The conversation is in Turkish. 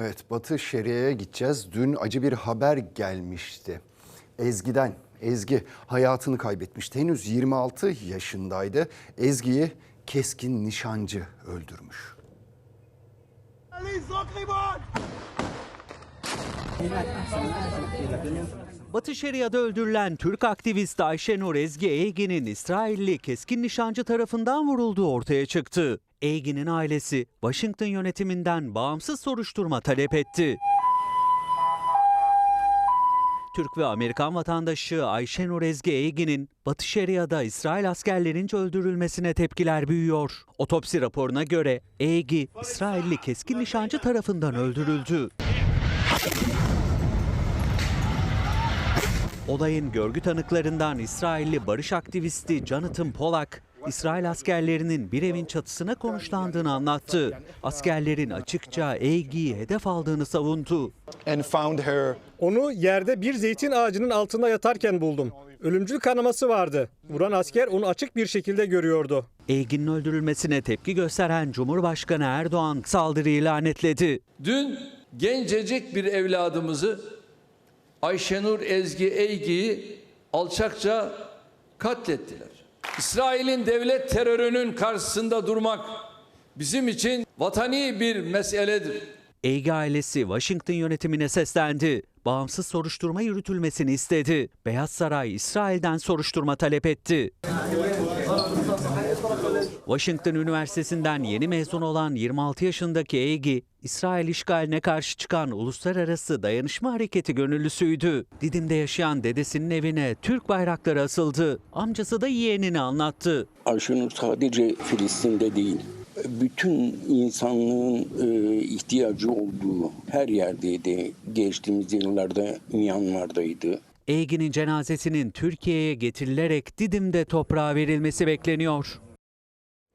Evet, Batı Şeria'ya gideceğiz. Dün acı bir haber gelmişti. Ezgi'den. Ezgi hayatını kaybetmişti. Henüz 26 yaşındaydı. Ezgi'yi keskin nişancı öldürmüş. Ali! Batı Şeria'da öldürülen Türk aktivist Ayşenur Ezgi Eygin'in İsrailli keskin nişancı tarafından vurulduğu ortaya çıktı. Eygin'in ailesi Washington yönetiminden bağımsız soruşturma talep etti. Türk ve Amerikan vatandaşı Ayşenur Ezgi Eygin'in Batı Şeria'da İsrail askerlerince öldürülmesine tepkiler büyüyor. Otopsi raporuna göre Eygi, İsrailli keskin nişancı tarafından öldürüldü. Olayın görgü tanıklarından İsrailli barış aktivisti Jonathan Polak, İsrail askerlerinin bir evin çatısına konuşlandığını anlattı. Askerlerin açıkça Eygi'yi hedef aldığını savundu. Onu yerde bir zeytin ağacının altında yatarken buldum. Ölümcül kanaması vardı. Vuran asker onu açık bir şekilde görüyordu. Eygi'nin öldürülmesine tepki gösteren Cumhurbaşkanı Erdoğan saldırıyı lanetledi. Dün gencecik bir evladımızı Ayşenur Ezgi Eygi'yi alçakça katlettiler. İsrail'in devlet terörünün karşısında durmak bizim için vatani bir meseledir. Eygi ailesi Washington yönetimine seslendi. Bağımsız soruşturma yürütülmesini istedi. Beyaz Saray İsrail'den soruşturma talep etti. Washington Üniversitesi'nden yeni mezun olan 26 yaşındaki Eygi, İsrail işgaline karşı çıkan uluslararası dayanışma hareketi gönüllüsüydü. Didim'de yaşayan dedesinin evine Türk bayrakları asıldı. Amcası da yeğenini anlattı. Ayşenur sadece Filistin'de değil, bütün insanlığın e, ihtiyacı olduğu her yerdeydi. Geçtiğimiz yıllarda Myanmar'daydı. Eygi'nin cenazesinin Türkiye'ye getirilerek Didim'de toprağa verilmesi bekleniyor.